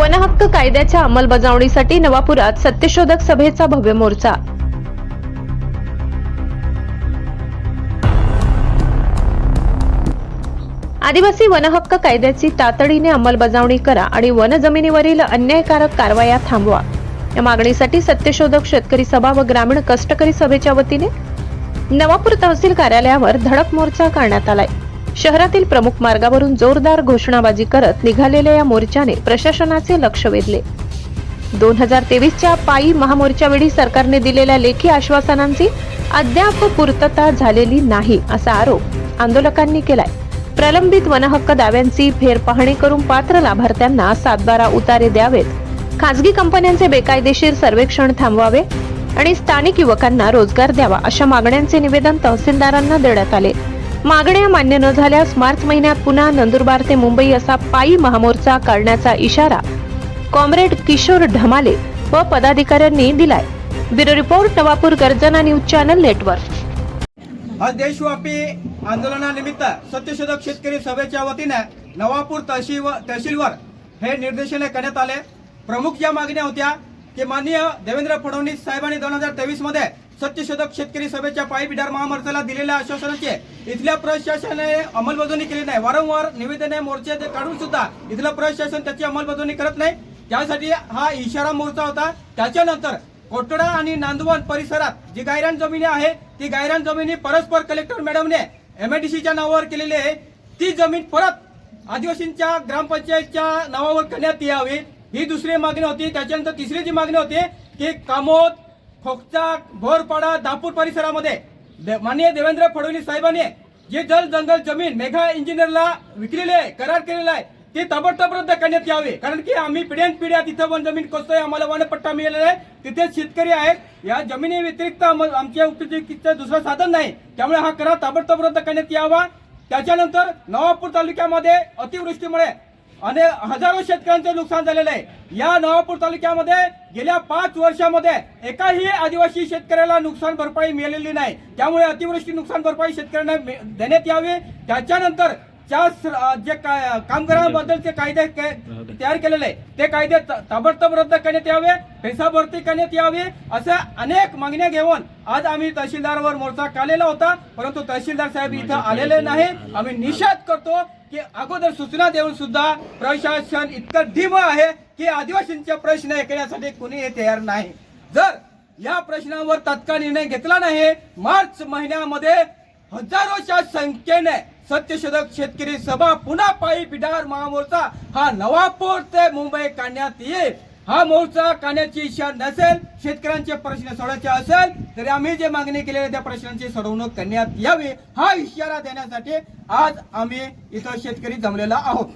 वनहक्क कायद्याच्या अंमलबजावणीसाठी नवापुरात सत्यशोधक सभेचा भव्य मोर्चा. आदिवासी वनहक्क कायद्याची तातडीने अंमलबजावणी करा आणि वन जमिनीवरील अन्यायकारक कारवाया थांबवा. या मागणीसाठी सत्यशोधक शेतकरी सभा व ग्रामीण कष्टकरी सभेच्या वतीने नवापूर तहसील कार्यालयावर धडक मोर्चा करण्यात आलाय. शहरातील प्रमुख मार्गावरून जोरदार घोषणाबाजी करत निघालेल्या या मोर्चाने प्रशासनाचे लक्ष वेधले. दोन हजार तेवीसच्या पायी महामोर्चावेळी सरकारने दिलेल्या लेखी आश्वासनांची अद्याप पूर्तता झालेली नाही असा आरोप आंदोलकांनी केलाय. प्रलंबित वनहक्क दाव्यांची फेरपाहणी करून पात्र लाभार्थ्यांना सातबारा उतारे द्यावेत. खासगी कंपन्यांचे बेकायदेशीर सर्वेक्षण थांबवावे आणि स्थानिक युवकांना रोजगार द्यावा अशा मागण्यांचे निवेदन तहसीलदारांना देण्यात आले. मागण्या मान्य न झाल्यास मार्च महिन्यात पुन्हा नंदुरबार ते मुंबई असा पायी महामोर्चा काढण्याचा इशारा कॉम्रेड किशोर ढमाले व पदाधिकाऱ्यांनी दिलाय. ब्युरो रिपोर्ट नवापूर गर्जना न्यूज चॅनल नेटवर्क. आज देशव्यापी आंदोलनानिमित्त सत्यशोधक शेतकरी सभेच्या वतीने नवापूर तहसील तहसीलवर हे निर्देशन करण्यात आले. प्रमुख ज्या मागण्या होत्या की माननीय देवेंद्र फडणवीस साहेबांनी दोन हजार तेवीसमध्ये सत्यशोधक शेतकरी सभेच्या पायी बिडार महामार्गाला दिलेल्या आश्वासनाचे इथल्या प्रशासनाने अंमलबजावणी केली नाही. वारंवार निवेदने मोर्चे ते काढून सुद्धा इथलं प्रशासन त्याची अंमलबजावणी करत नाही. त्यासाठी हा इशारा मोर्चा होता. त्याच्यानंतर कोटडा आणि नांदवण परिसरात जी गायरान जमिनी आहे ती गायरान जमिनी परस्पर कलेक्टर मॅडमने एमएडीसीच्या नावावर केलेली आहे. ती जमीन परत आदिवासींच्या ग्रामपंचायतच्या नावावर करण्यात यावी ही दुसरी मागणी होती. त्याच्यानंतर तिसरी जी मागणी होती की कामोद खोकचा भोरपाडा दापूर परिसरामध्ये. दे- माननीय देवेंद्र फडणवीस साहेबांनी जे जल जंगल जमीन मेघा इंजिनियरला विकलेली आहे करार केलेला आहे ते ताबडतोब रद्द करण्यात यावे. कारण की आम्ही पिढ्यान पिढ्या तिथं वन जमीन कोसतोय आम्हाला वनपट्टा मिळालेला आहे. तिथे शेतकरी आहेत. या जमिनी व्यतिरिक्त आमच्या उपजीविकेचं दुसरं साधन नाही. त्यामुळे हा करार ताबडतोब रद्द करण्यात यावा. त्याच्यानंतर नवापूर तालुक्यामध्ये अतिवृष्टीमुळे अनेक हजारो शेतकऱ्यांचं नुकसान झालेलं आहे. या नवापूर तालुक्यामध्ये गेल्या पाच वर्षामध्ये एकाही आदिवासी शेतकऱ्याला नुकसान भरपाई मिळालेली नाही. त्यामुळे अतिवृष्टी नुकसान भरपाई शेतकऱ्यांना देण्यात यावी. त्याच्यानंतर ज्या जे कामगारांबद्दलचे कायदे तयार केलेले आहे, ते कायदे त- ताबडतोब रद्द करण्यात यावे पैसा भरती करण्यात यावी अशा अनेक मागण्या घेऊन आज आम्ही तहसीलदारवर मोर्चा काढलेला होता. परंतु तहसीलदार साहेब इथं आलेले नाही. आम्ही निषेध करतो की अगोदर सूचना देऊन सुद्धा प्रशासन इतकं धीम आहे की आदिवासींचे प्रश्न ऐकण्यासाठी कुणीही तयार नाही. जर या प्रश्नावर तत्काळ निर्णय घेतला नाही मार्च महिन्यामध्ये हजारोच्या संख्येने सत्यशोधक शेतकरी सभा पुन्हा पायी पिढार महामोर्चा हा नवापूर ते मुंबई काढण्यात येईल. हा मोर्चा काढण्याची इच्छा नसेल शेतकऱ्यांचे प्रश्न सोडायचे असेल तरी आम्ही जे मागणी केलेल्या त्या प्रश्नांची सोडवणूक करण्यात यावी. हा इशारा देण्यासाठी आज आम्ही इथं शेतकरी जमलेला आहोत.